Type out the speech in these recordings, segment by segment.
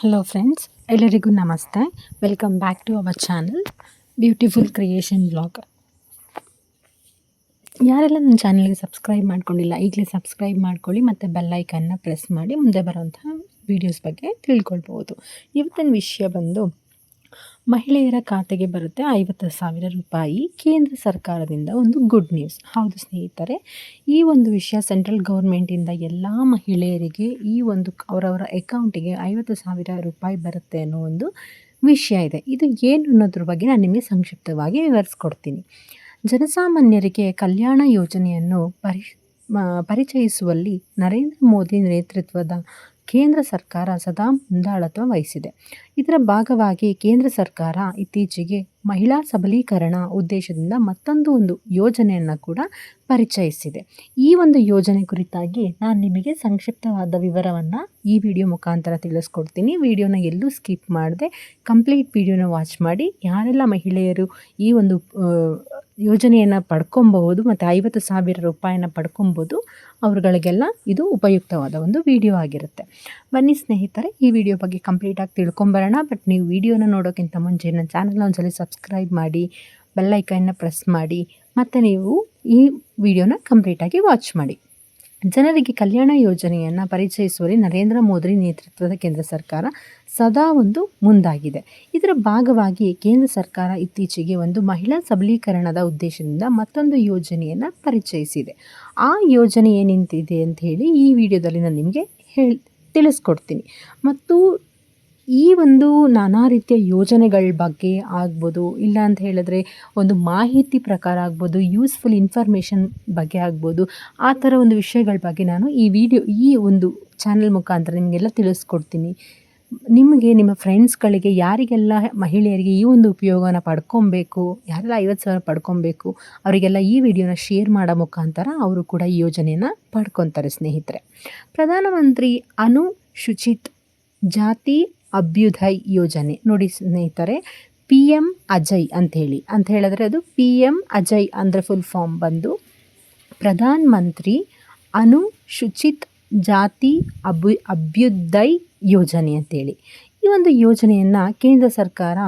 Hello friends ಎಲ್ಲರಿಗೂ ನಮಸ್ತೆ. Welcome back to our channel beautiful creation blog ಯಾರೆಲ್ಲ ನನ್ನ ಚಾನಲ್ಗೆ ಸಬ್ಸ್ಕ್ರೈಬ್ ಮಾಡ್ಕೊಂಡಿಲ್ಲ, ಈಗಲೇ ಸಬ್ಸ್ಕ್ರೈಬ್ ಮಾಡ್ಕೊಳ್ಳಿ ಮತ್ತು ಬೆಲ್ಲೈಕನ್ನ ಪ್ರೆಸ್ ಮಾಡಿ ಮುಂದೆ ಬರೋಂತಹ ವೀಡಿಯೋಸ್ ಬಗ್ಗೆ ತಿಳ್ಕೊಳ್ಬೋದು ಇವತ್ತಿನ ವಿಷಯ ಬಂದು ಮಹಿಳೆಯರ ಖಾತೆಗೆ ಬರುತ್ತೆ ಐವತ್ತು ಸಾವಿರ ರೂಪಾಯಿ. ಕೇಂದ್ರ ಸರ್ಕಾರದಿಂದ ಒಂದು ಗುಡ್ ನ್ಯೂಸ್ ಹೌದು ಸ್ನೇಹಿತರೆ, ಈ ಒಂದು ವಿಷಯ ಸೆಂಟ್ರಲ್ ಗೌರ್ಮೆಂಟಿಂದ ಎಲ್ಲ ಮಹಿಳೆಯರಿಗೆ ಈ ಒಂದು ಅವರವರ ಅಕೌಂಟಿಗೆ ಐವತ್ತು ಸಾವಿರ ರೂಪಾಯಿ ಬರುತ್ತೆ ಅನ್ನೋ ಒಂದು ವಿಷಯ ಇದೆ. ಇದು ಏನು ಅನ್ನೋದ್ರ ಬಗ್ಗೆ ನಾನು ನಿಮಗೆ ಸಂಕ್ಷಿಪ್ತವಾಗಿ ವಿವರಿಸ್ಕೊಡ್ತೀನಿ. ಜನಸಾಮಾನ್ಯರಿಗೆ ಕಲ್ಯಾಣ ಯೋಜನೆಯನ್ನು ಪರಿ ಪರಿಚಯಿಸುವಲ್ಲಿ ನರೇಂದ್ರ ಮೋದಿ ನೇತೃತ್ವದ ಕೇಂದ್ರ ಸರ್ಕಾರ ಸದಾ ಮುಂದಾಳತ್ವ ವಹಿಸಿದೆ. ಇದರ ಭಾಗವಾಗಿ ಕೇಂದ್ರ ಸರ್ಕಾರ ಇತ್ತೀಚೆಗೆ ಮಹಿಳಾ ಸಬಲೀಕರಣ ಉದ್ದೇಶದಿಂದ ಮತ್ತೊಂದು ಒಂದು ಯೋಜನೆಯನ್ನು ಕೂಡ ಪರಿಚಯಿಸಿದೆ. ಈ ಒಂದು ಯೋಜನೆ ಕುರಿತಾಗಿ ನಾನು ನಿಮಗೆ ಸಂಕ್ಷಿಪ್ತವಾದ ವಿವರವನ್ನು ಈ ವಿಡಿಯೋ ಮುಖಾಂತರ ತಿಳಿಸ್ಕೊಡ್ತೀನಿ. ವಿಡಿಯೋನ ಎಲ್ಲೂ ಸ್ಕಿಪ್ ಮಾಡದೆ ಕಂಪ್ಲೀಟ್ ವಿಡಿಯೋನ ವಾಚ್ ಮಾಡಿ. ಯಾರೆಲ್ಲ ಮಹಿಳೆಯರು ಈ ಒಂದು ಯೋಜನೆಯನ್ನು ಪಡ್ಕೊಬಹುದು ಮತ್ತು ಐವತ್ತು ಸಾವಿರ ರೂಪಾಯಿನ ಪಡ್ಕೊಬೋದು ಅವ್ರುಗಳಿಗೆಲ್ಲ ಇದು ಉಪಯುಕ್ತವಾದ ಒಂದು ವಿಡಿಯೋ ಆಗಿರುತ್ತೆ. ಬನ್ನಿ ಸ್ನೇಹಿತರೆ, ಈ ವಿಡಿಯೋ ಬಗ್ಗೆ ಕಂಪ್ಲೀಟಾಗಿ ತಿಳ್ಕೊಂಬರೋಣ ಬಟ್ ನೀವು ವಿಡಿಯೋನ ನೋಡೋಕ್ಕಿಂತ ಮುಂಚೆ ನನ್ನ ಚಾನಲ್ನ ಒಂದ್ಸಲ ಸಬ್ಸ್ಕ್ರೈಬ್ ಮಾಡಿ ಬೆಲ್ಲೈಕನ್ನ ಪ್ರೆಸ್ ಮಾಡಿ, ಮತ್ತು ನೀವು ಈ ವಿಡಿಯೋನ ಕಂಪ್ಲೀಟಾಗಿ ವಾಚ್ ಮಾಡಿ. ಜನರಿಗೆ ಕಲ್ಯಾಣ ಯೋಜನೆಯನ್ನು ಪರಿಚಯಿಸುವಲ್ಲಿ ನರೇಂದ್ರ ಮೋದಿ ನೇತೃತ್ವದ ಕೇಂದ್ರ ಸರ್ಕಾರ ಸದಾ ಒಂದು ಮುಂದಾಗಿದೆ. ಇದರ ಭಾಗವಾಗಿ ಕೇಂದ್ರ ಸರ್ಕಾರ ಇತ್ತೀಚೆಗೆ ಒಂದು ಮಹಿಳಾ ಸಬಲೀಕರಣದ ಉದ್ದೇಶದಿಂದ ಮತ್ತೊಂದು ಯೋಜನೆಯನ್ನು ಪರಿಚಯಿಸಿದೆ. ಆ ಯೋಜನೆ ಏನಿಂತಿದೆ ಅಂತ ಹೇಳಿ ಈ ವಿಡಿಯೋದಲ್ಲಿ ನಾನು ನಿಮಗೆ ಹೇಳಿ, ತಿಳಿಸ್ಕೊಡ್ತೀನಿ. ಮತ್ತು ಈ ಒಂದು ನಾನಾ ರೀತಿಯ ಯೋಜನೆಗಳ ಬಗ್ಗೆ ಆಗ್ಬೋದು, ಇಲ್ಲ ಅಂತ ಹೇಳಿದ್ರೆ ಒಂದು ಮಾಹಿತಿ ಪ್ರಕಾರ ಆಗ್ಬೋದು ಯೂಸ್ಫುಲ್ ಇನ್ಫಾರ್ಮೇಷನ್ ಬಗ್ಗೆ ಆಗ್ಬೋದು, ಆ ಥರ ಒಂದು ವಿಷಯಗಳ ಬಗ್ಗೆ ನಾನು ಈ ವಿಡಿಯೋ ಈ ಒಂದು ಚಾನಲ್ ಮುಖಾಂತರ ನಿಮಗೆಲ್ಲ ತಿಳಿಸ್ಕೊಡ್ತೀನಿ. ನಿಮಗೆ, ನಿಮ್ಮ ಫ್ರೆಂಡ್ಸ್ಗಳಿಗೆ ಯಾರಿಗೆಲ್ಲ ಮಹಿಳೆಯರಿಗೆ ಈ ಒಂದು ಉಪಯೋಗನ ಪಡ್ಕೊಬೇಕು, ಯಾರೆಲ್ಲ ಐವತ್ತು ಸಾವಿರ ಪಡ್ಕೊಬೇಕು, ಅವರಿಗೆಲ್ಲ ಈ ವಿಡಿಯೋನ ಶೇರ್ ಮಾಡೋ ಮುಖಾಂತರ ಅವರು ಕೂಡ ಈ ಯೋಜನೆಯನ್ನು ಪಡ್ಕೊತಾರೆ ಸ್ನೇಹಿತರೆ. ಪ್ರಧಾನಮಂತ್ರಿ ಅನು ಶುಚಿತ್ ಜಾತಿ ಅಭ್ಯುದಯ್ ಯೋಜನೆ. ನೋಡಿ ಸ್ನೇಹಿತರೆ ಪಿ ಎಂ ಅಜಯ್ ಅಂಥೇಳಿ. ಅಂತ ಹೇಳಿದ್ರೆ ಅದು ಪಿ ಎಂ ಅಜಯ್ ಅಂದರೆ ಫುಲ್ ಫಾರ್ಮ್ ಬಂದು ಪ್ರಧಾನ ಮಂತ್ರಿ ಅನುಶುಚಿತ್ ಜಾತಿ ಅಭು, ಅಭ್ಯುದಯ್ ಯೋಜನೆ ಅಂತೇಳಿ ಈ ಒಂದು ಯೋಜನೆಯನ್ನು ಕೇಂದ್ರ ಸರ್ಕಾರ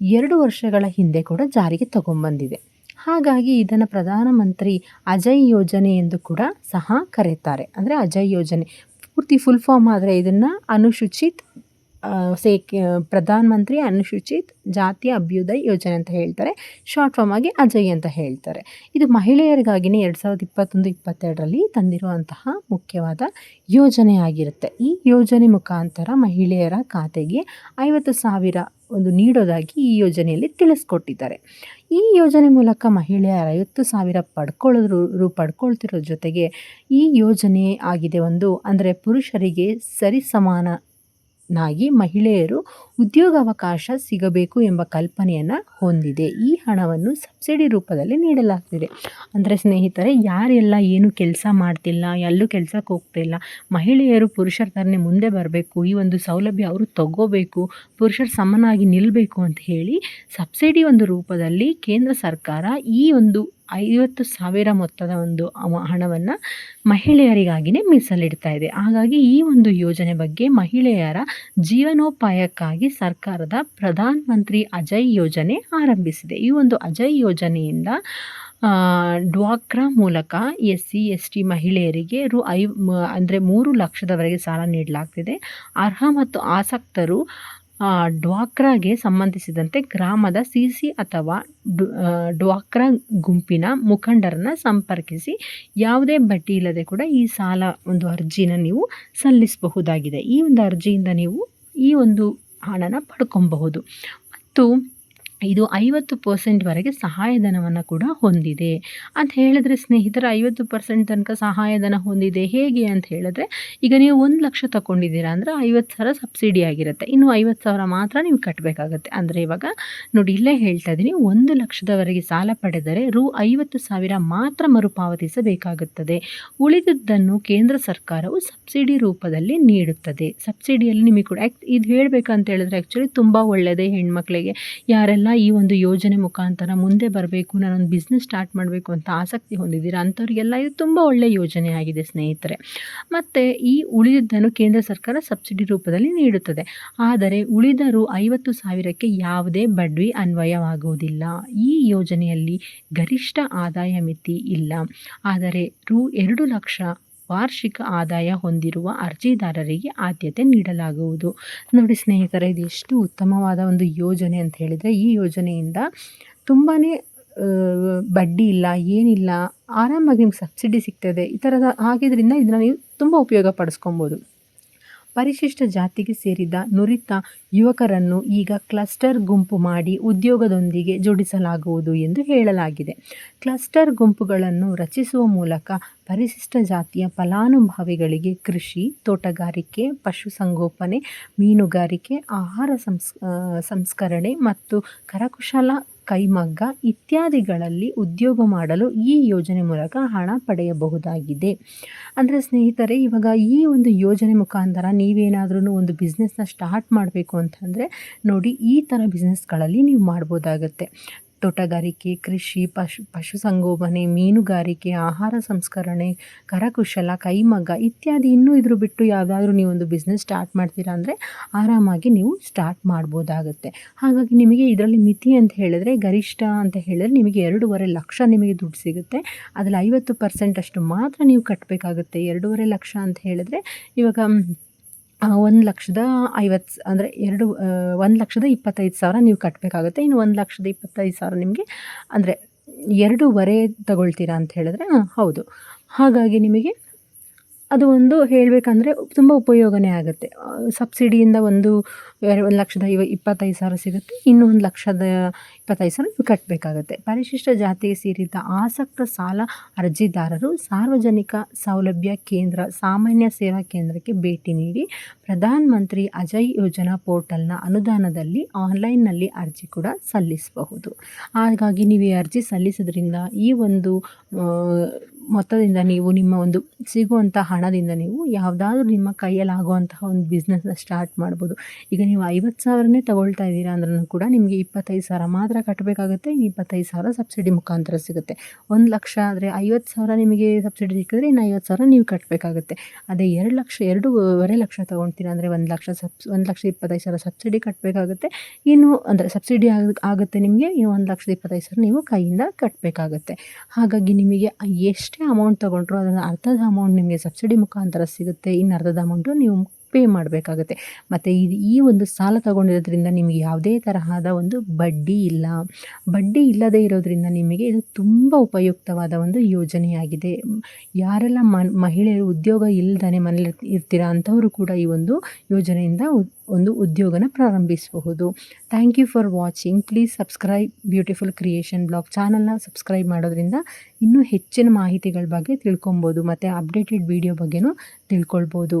ಎರಡು ವರ್ಷಗಳ ಹಿಂದೆ ಕೂಡ ಜಾರಿಗೆ ತಗೊಂಬಂದಿದೆ. ಹಾಗಾಗಿ ಇದನ್ನು ಪ್ರಧಾನಮಂತ್ರಿ ಅಜಯ್ ಯೋಜನೆ ಎಂದು ಕೂಡ ಸಹ ಕರೆಯುತ್ತಾರೆ. ಅಂದರೆ ಅಜಯ್ ಯೋಜನೆ ಪೂರ್ತಿ ಫುಲ್ ಫಾರ್ಮ್ ಆದರೆ ಇದನ್ನು ಅನುಸೂಚಿತ್ ಸೇ ಪ್ರಧಾನ ಮಂತ್ರಿ ಅನುಸೂಚಿತ್ ಜಾತಿ ಅಭ್ಯುದಯ ಯೋಜನೆ ಅಂತ ಹೇಳ್ತಾರೆ. ಶಾರ್ಟ್ ಫಾರ್ಮ್ ಆಗಿ ಅಜಯ್ ಅಂತ ಹೇಳ್ತಾರೆ. ಇದು ಮಹಿಳೆಯರಿಗಾಗಿನೇ ಎರಡು ಸಾವಿರದ ಇಪ್ಪತ್ತೊಂದು, ಇಪ್ಪತ್ತೆರಡರಲ್ಲಿ ತಂದಿರುವಂತಹ ಮುಖ್ಯವಾದ ಯೋಜನೆ ಆಗಿರುತ್ತೆ. ಈ ಯೋಜನೆ ಮುಖಾಂತರ ಮಹಿಳೆಯರ ಖಾತೆಗೆ ಐವತ್ತು ಸಾವಿರ ಒಂದು ನೀಡೋದಾಗಿ ಈ ಯೋಜನೆಯಲ್ಲಿ ತಿಳಿಸ್ಕೊಟ್ಟಿದ್ದಾರೆ. ಈ ಯೋಜನೆ ಮೂಲಕ ಮಹಿಳೆಯರ ಐವತ್ತು ಸಾವಿರ ಪಡ್ಕೊಳ್ಳೋದ್ರು ಪಡ್ಕೊಳ್ತಿರೋ ಜೊತೆಗೆ ಈ ಯೋಜನೆ ಆಗಿದೆ ಒಂದು, ಅಂದರೆ ಪುರುಷರಿಗೆ ಸರಿಸಮಾನ ನಾಗಿ ಮಹಿಳೆಯರು ಉದ್ಯೋಗಾವಕಾಶ ಸಿಗಬೇಕು ಎಂಬ ಕಲ್ಪನೆಯನ್ನು ಹೊಂದಿದೆ. ಈ ಹಣವನ್ನು ಸಬ್ಸಿಡಿ ರೂಪದಲ್ಲಿ ನೀಡಲಾಗ್ತಿದೆ. ಅಂದರೆ ಸ್ನೇಹಿತರೆ, ಯಾರೆಲ್ಲ ಏನು ಕೆಲಸ ಮಾಡ್ತಿಲ್ಲ, ಎಲ್ಲೂ ಕೆಲಸಕ್ಕೆ ಹೋಗ್ತಿಲ್ಲ, ಮಹಿಳೆಯರು ಪುರುಷರ ಥರನೇ ಮುಂದೆ ಬರಬೇಕು, ಈ ಒಂದು ಸೌಲಭ್ಯ ಅವರು ತಗೋಬೇಕು, ಪುರುಷರ ಸಮನಾಗಿ ನಿಲ್ಲಬೇಕು ಅಂತ ಹೇಳಿ ಸಬ್ಸಿಡಿ ಒಂದು ರೂಪದಲ್ಲಿ ಕೇಂದ್ರ ಸರ್ಕಾರ ಈ ಒಂದು ಐವತ್ತು ಸಾವಿರ ಮೊತ್ತದ ಒಂದು ಹಣವನ್ನು ಮಹಿಳೆಯರಿಗಾಗಿಯೇ ಮೀಸಲಿಡ್ತಾ ಇದೆ. ಹಾಗಾಗಿ ಈ ಒಂದು ಯೋಜನೆ ಬಗ್ಗೆ ಮಹಿಳೆಯರ ಜೀವನೋಪಾಯಕ್ಕಾಗಿ ಸರ್ಕಾರದ ಪ್ರಧಾನ ಮಂತ್ರಿ ಅಜಯ್ ಯೋಜನೆ ಆರಂಭಿಸಿದೆ. ಈ ಒಂದು ಅಜಯ್ ಯೋಜನೆಯಿಂದ ಡ್ವಾಕ್ರಾ ಮೂಲಕ ಎಸ್ ಸಿ ಎಸ್ ಟಿ ಮಹಿಳೆಯರಿಗೆ ರು ಐ ಅಂದರೆ ಮೂರು ಲಕ್ಷದವರೆಗೆ ಸಾಲ ನೀಡಲಾಗ್ತಿದೆ. ಅರ್ಹ ಮತ್ತು ಆಸಕ್ತರು ಡ್ವಾಕ್ರಾಗೆ ಸಂಬಂಧಿಸಿದಂತೆ ಗ್ರಾಮದ ಸಿ ಸಿ ಅಥವಾ ಡ್ವಾಕ್ರಾ ಗುಂಪಿನ ಮುಖಂಡರನ್ನು ಸಂಪರ್ಕಿಸಿ ಯಾವುದೇ ಬಡ್ಡಿ ಇಲ್ಲದೆ ಕೂಡ ಈ ಸಾಲ ಒಂದು ಅರ್ಜಿನ ನೀವು ಸಲ್ಲಿಸಬಹುದಾಗಿದೆ. ಈ ಒಂದು ಅರ್ಜಿಯಿಂದ ನೀವು ಈ ಒಂದು ಹಣನ ಪಡ್ಕೊಬಹುದು. ಮತ್ತು ಇದು ಐವತ್ತು ಪರ್ಸೆಂಟ್ವರೆಗೆ ಸಹಾಯಧನವನ್ನು ಕೂಡ ಹೊಂದಿದೆ. ಅಂತ ಹೇಳಿದ್ರೆ ಸ್ನೇಹಿತರ, ಐವತ್ತು ಪರ್ಸೆಂಟ್ ತನಕ ಸಹಾಯಧನ ಹೊಂದಿದೆ ಹೇಗೆ ಅಂತ ಹೇಳಿದ್ರೆ, ಈಗ ನೀವು ಒಂದು ಲಕ್ಷ ತಗೊಂಡಿದ್ದೀರಾ ಅಂದರೆ ಐವತ್ತು ಸಾವಿರ ಸಬ್ಸಿಡಿ ಆಗಿರುತ್ತೆ. ಇನ್ನು ಐವತ್ತು ಸಾವಿರ ಮಾತ್ರ ನೀವು ಕಟ್ಟಬೇಕಾಗತ್ತೆ ಅಂದರೆ ಇವಾಗ ನೋಡಿ, ಇಲ್ಲೇ ಹೇಳ್ತಾ ಇದ್ದೀನಿ ಒಂದು ಲಕ್ಷದವರೆಗೆ ಸಾಲ ಪಡೆದರೆ ರು ಐವತ್ತು ಸಾವಿರ ಮಾತ್ರ ಮರುಪಾವತಿಸಬೇಕಾಗುತ್ತದೆ. ಉಳಿದದ್ದನ್ನು ಕೇಂದ್ರ ಸರ್ಕಾರವು ಸಬ್ಸಿಡಿ ರೂಪದಲ್ಲಿ ನೀಡುತ್ತದೆ. ಸಬ್ಸಿಡಿಯಲ್ಲಿ ನಿಮಗೆ ಕೂಡ, ಇದು ಹೇಳಬೇಕಂತ ಹೇಳಿದ್ರೆ ಆ್ಯಕ್ಚುಲಿ ತುಂಬ ಒಳ್ಳೆಯದೇ ಹೆಣ್ಮಕ್ಳಿಗೆ. ಯಾರೆಲ್ಲ ಈ ಒಂದು ಯೋಜನೆ ಮುಖಾಂತರ ಮುಂದೆ ಬರಬೇಕು, ನಾನೊಂದು ಬಿಸ್ನೆಸ್ ಸ್ಟಾರ್ಟ್ ಮಾಡಬೇಕು ಅಂತ ಆಸಕ್ತಿ ಹೊಂದಿದ್ದೀರಾ? ಅಂಥವ್ರಿಗೆಲ್ಲ ಇದು ತುಂಬ ಒಳ್ಳೆಯ ಯೋಜನೆ ಆಗಿದೆ ಸ್ನೇಹಿತರೆ. ಮತ್ತು ಈ ಉಳಿದಿದ್ದನ್ನು ಕೇಂದ್ರ ಸರ್ಕಾರ ಸಬ್ಸಿಡಿ ರೂಪದಲ್ಲಿ ನೀಡುತ್ತದೆ. ಆದರೆ ಉಳಿದರು ಐವತ್ತು ಸಾವಿರಕ್ಕೆ ಯಾವುದೇ ಬಡ್ಡಿ ಅನ್ವಯವಾಗುವುದಿಲ್ಲ. ಈ ಯೋಜನೆಯಲ್ಲಿ ಗರಿಷ್ಠ ಆದಾಯ ಮಿತಿ ಇಲ್ಲ. ಆದರೆ ರು ಎರಡು ಲಕ್ಷ ವಾರ್ಷಿಕ ಆದಾಯ ಹೊಂದಿರುವ ಅರ್ಜಿದಾರರಿಗೆ ಆದ್ಯತೆ ನೀಡಲಾಗುವುದು. ನೋಡಿ ಸ್ನೇಹಿತರೆ, ಇದು ಎಷ್ಟು ಉತ್ತಮವಾದ ಒಂದು ಯೋಜನೆ ಅಂತ ಹೇಳಿದರೆ, ಈ ಯೋಜನೆಯಿಂದ ತುಂಬಾ ಬಡ್ಡಿ ಇಲ್ಲ, ಏನಿಲ್ಲ, ಆರಾಮಾಗಿ ನಿಮ್ಗೆ ಸಬ್ಸಿಡಿ ಸಿಗ್ತದೆ, ಈ ಥರದ ಆಗಿದ್ದರಿಂದ ಇದನ್ನ ನೀವು ತುಂಬ ಉಪಯೋಗ ಪಡಿಸ್ಕೊಬೋದು. ಪರಿಶಿಷ್ಟ ಜಾತಿಗೆ ಸೇರಿದ ನುರಿತ ಯುವಕರನ್ನು ಈಗ ಕ್ಲಸ್ಟರ್ ಗುಂಪು ಮಾಡಿ ಉದ್ಯೋಗದೊಂದಿಗೆ ಜೋಡಿಸಲಾಗುವುದು ಎಂದು ಹೇಳಲಾಗಿದೆ. ಕ್ಲಸ್ಟರ್ ಗುಂಪುಗಳನ್ನು ರಚಿಸುವ ಮೂಲಕ ಪರಿಶಿಷ್ಟ ಜಾತಿಯ ಫಲಾನುಭವಿಗಳಿಗೆ ಕೃಷಿ, ತೋಟಗಾರಿಕೆ, ಪಶುಸಂಗೋಪನೆ, ಮೀನುಗಾರಿಕೆ, ಆಹಾರ ಸಂಸ್ ಸಂಸ್ಕರಣೆ ಮತ್ತು ಕರಕುಶಲ ಕೈಮಗ್ಗ ಇತ್ಯಾದಿಗಳಲ್ಲಿ ಉದ್ಯೋಗ ಮಾಡಲು ಈ ಯೋಜನೆ ಮೂಲಕ ಹಣ ಪಡೆಯಬಹುದಾಗಿದೆ. ಅಂದರೆ ಸ್ನೇಹಿತರೆ, ಇವಾಗ ಈ ಒಂದು ಯೋಜನೆ ಮುಖಾಂತರ ನೀವೇನಾದ್ರೂ ಒಂದು ಬಿಸ್ನೆಸ್ನ ಸ್ಟಾರ್ಟ್ ಮಾಡಬೇಕು ಅಂತಂದರೆ ನೋಡಿ ಈ ಥರ ಬಿಸ್ನೆಸ್ಗಳಲ್ಲಿ ನೀವು ಮಾಡ್ಬೋದಾಗತ್ತೆ. ತೋಟಗಾರಿಕೆ, ಕೃಷಿ, ಪಶು, ಪಶುಸಂಗೋಪನೆ, ಮೀನುಗಾರಿಕೆ, ಆಹಾರ ಸಂಸ್ಕರಣೆ, ಕರಕುಶಲ, ಕೈಮಗ್ಗ ಇತ್ಯಾದಿ ಇನ್ನೂ ಇದ್ರ ಬಿಟ್ಟು ಯಾವುದಾದ್ರೂ ನೀವೊಂದು ಬಿಸ್ನೆಸ್ ಸ್ಟಾರ್ಟ್ ಮಾಡ್ತೀರಾ ಅಂದರೆ ಆರಾಮಾಗಿ ನೀವು ಸ್ಟಾರ್ಟ್ ಮಾಡ್ಬೋದಾಗುತ್ತೆ. ಹಾಗಾಗಿ ನಿಮಗೆ ಇದರಲ್ಲಿ ಮಿತಿ ಅಂತ ಹೇಳಿದ್ರೆ, ಗರಿಷ್ಠ ಅಂತ ಹೇಳಿದ್ರೆ ನಿಮಗೆ ಎರಡೂವರೆ ಲಕ್ಷ ನಿಮಗೆ ದುಡ್ಡು ಸಿಗುತ್ತೆ. ಅದರಲ್ಲಿ ಐವತ್ತು ಪರ್ಸೆಂಟಷ್ಟು ಮಾತ್ರ ನೀವು ಕಟ್ಟಬೇಕಾಗುತ್ತೆ ಎರಡೂವರೆ ಲಕ್ಷ ಅಂತ ಹೇಳಿದ್ರೆ ಇವಾಗ ಒಂದು ಲಕ್ಷದ ಐವತ್ತು ಅಂದರೆ ಎರಡು ಒಂದು ಲಕ್ಷದ ಇಪ್ಪತ್ತೈದು ಸಾವಿರ ನೀವು ಕಟ್ಟಬೇಕಾಗುತ್ತೆ ಇನ್ನು ಒಂದು ಲಕ್ಷದ ಇಪ್ಪತ್ತೈದು ಸಾವಿರ ನಿಮಗೆ, ಅಂದರೆ ಎರಡೂವರೆ ತಗೊಳ್ತೀರಾ ಅಂತ ಹೇಳಿದ್ರೆ ಹೌದು. ಹಾಗಾಗಿ ನಿಮಗೆ ಅದು ಒಂದು ಹೇಳಬೇಕಂದ್ರೆ ತುಂಬ ಉಪಯೋಗನೇ ಆಗುತ್ತೆ. ಸಬ್ಸಿಡಿಯಿಂದ ಒಂದು ಒಂದು ಲಕ್ಷದ ಐವ ಇಪ್ಪತ್ತೈದು ಸಾವಿರ ಸಿಗುತ್ತೆ. ಇನ್ನೂ ಒಂದು ಲಕ್ಷದ ಇಪ್ಪತ್ತೈದು ಸಾವಿರ ನೀವು ಕಟ್ಟಬೇಕಾಗತ್ತೆ ಪರಿಶಿಷ್ಟ ಜಾತಿಗೆ ಸೇರಿದ ಆಸಕ್ತ ಸಾಲ ಅರ್ಜಿದಾರರು ಸಾರ್ವಜನಿಕ ಸೌಲಭ್ಯ ಕೇಂದ್ರ, ಸಾಮಾನ್ಯ ಸೇವಾ ಕೇಂದ್ರಕ್ಕೆ ಭೇಟಿ ನೀಡಿ ಪ್ರಧಾನ ಮಂತ್ರಿ ಅಜಯ್ ಯೋಜನಾ ಪೋರ್ಟಲ್ನ ಅನುದಾನದಲ್ಲಿ ಆನ್ಲೈನ್ನಲ್ಲಿ ಅರ್ಜಿ ಕೂಡ ಸಲ್ಲಿಸಬಹುದು. ಹಾಗಾಗಿ ನೀವು ಈ ಅರ್ಜಿ ಸಲ್ಲಿಸೋದ್ರಿಂದ ಈ ಒಂದು ಮೊತ್ತದಿಂದ ನೀವು ನಿಮ್ಮ ಒಂದು ಸಿಗುವಂಥ ಹಣದಿಂದ ನೀವು ಯಾವುದಾದ್ರೂ ನಿಮ್ಮ ಕೈಯಲ್ಲಿ ಆಗುವಂತಹ ಒಂದು ಬಿಸ್ನೆಸ್ನ ಸ್ಟಾರ್ಟ್ ಮಾಡ್ಬೋದು. ಈಗ ನೀವು ಐವತ್ತು ಸಾವಿರನೇ ತಗೊಳ್ತಾ ಇದ್ದೀರಾ ಅಂದ್ರೂ ಕೂಡ ನಿಮಗೆ ಇಪ್ಪತ್ತೈದು ಸಾವಿರ ಮಾತ್ರ ಕಟ್ಟಬೇಕಾಗುತ್ತೆ ಇಪ್ಪತ್ತೈದು ಸಾವಿರ ಸಬ್ಸಿಡಿ ಮುಖಾಂತರ ಸಿಗುತ್ತೆ. ಒಂದು ಲಕ್ಷ ಆದರೆ ಐವತ್ತು ಸಾವಿರ ನಿಮಗೆ ಸಬ್ಸಿಡಿ ಸಿಕ್ಕಿದ್ರೆ ಇನ್ನು ಐವತ್ತು ಸಾವಿರ ನೀವು ಕಟ್ಟಬೇಕಾಗುತ್ತೆ ಅದೇ ಎರಡು ಲಕ್ಷ, ಎರಡೂವರೆ ಲಕ್ಷ ತೊಗೊಳ್ತೀರಾ ಅಂದರೆ ಒಂದು ಲಕ್ಷ ಸಬ್ಸ್ ಒಂದು ಲಕ್ಷ ಇಪ್ಪತ್ತೈದು ಸಾವಿರ ಸಬ್ಸಿಡಿ ಕಟ್ಟಬೇಕಾಗುತ್ತೆ ಇನ್ನು ಅಂದರೆ ಸಬ್ಸಿಡಿ ಆಗ, ಆಗುತ್ತೆ ನಿಮಗೆ, ಇನ್ನು ಒಂದು ಲಕ್ಷದ ಇಪ್ಪತ್ತೈದು ಸಾವಿರ ನೀವು ಕೈಯಿಂದ ಕಟ್ಟಬೇಕಾಗುತ್ತೆ ಹಾಗಾಗಿ ನಿಮಗೆ ಎಷ್ಟೇ ಅಮೌಂಟ್ ತೊಗೊಂಡ್ರು ಅದನ್ನು ಅರ್ಧದ ಅಮೌಂಟ್ ನಿಮಗೆ ಸಬ್ಸಿಡಿ ಮುಖಾಂತರ ಸಿಗುತ್ತೆ. ಇನ್ನು ಅರ್ಧದ ಅಮೌಂಟು ನೀವು ಪೇ ಮಾಡಬೇಕಾಗುತ್ತೆ. ಮತ್ತು ಇದು ಈ ಒಂದು ಸಾಲ ತಗೊಂಡಿರೋದ್ರಿಂದ ನಿಮಗೆ ಯಾವುದೇ ತರಹದ ಒಂದು ಬಡ್ಡಿ ಇಲ್ಲ. ಬಡ್ಡಿ ಇಲ್ಲದೇ ಇರೋದ್ರಿಂದ ನಿಮಗೆ ಇದು ತುಂಬ ಉಪಯುಕ್ತವಾದ ಒಂದು ಯೋಜನೆಯಾಗಿದೆ. ಯಾರೆಲ್ಲ ಮಹಿಳೆಯರು ಉದ್ಯೋಗ ಇಲ್ಲದೇ ಮನೇಲಿ ಇರ್ತೀರ ಅಂಥವರು ಕೂಡ ಈ ಒಂದು ಯೋಜನೆಯಿಂದ ಒಂದು ಉದ್ಯೋಗನ ಪ್ರಾರಂಭಿಸಬಹುದು. Thank you for watching please subscribe beautiful creation blog ಚಾನಲ್ನ ಸಬ್ಸ್ಕ್ರೈಬ್ ಮಾಡೋದ್ರಿಂದ ಇನ್ನೂ ಹೆಚ್ಚಿನ ಮಾಹಿತಿಗಳ ಬಗ್ಗೆ ತಿಳ್ಕೊಬೋದು. ಮತ್ತು ಅಪ್ಡೇಟೆಡ್ ವೀಡಿಯೋ ಬಗ್ಗೆನೂ ತಿಳ್ಕೊಳ್ಬೋದು.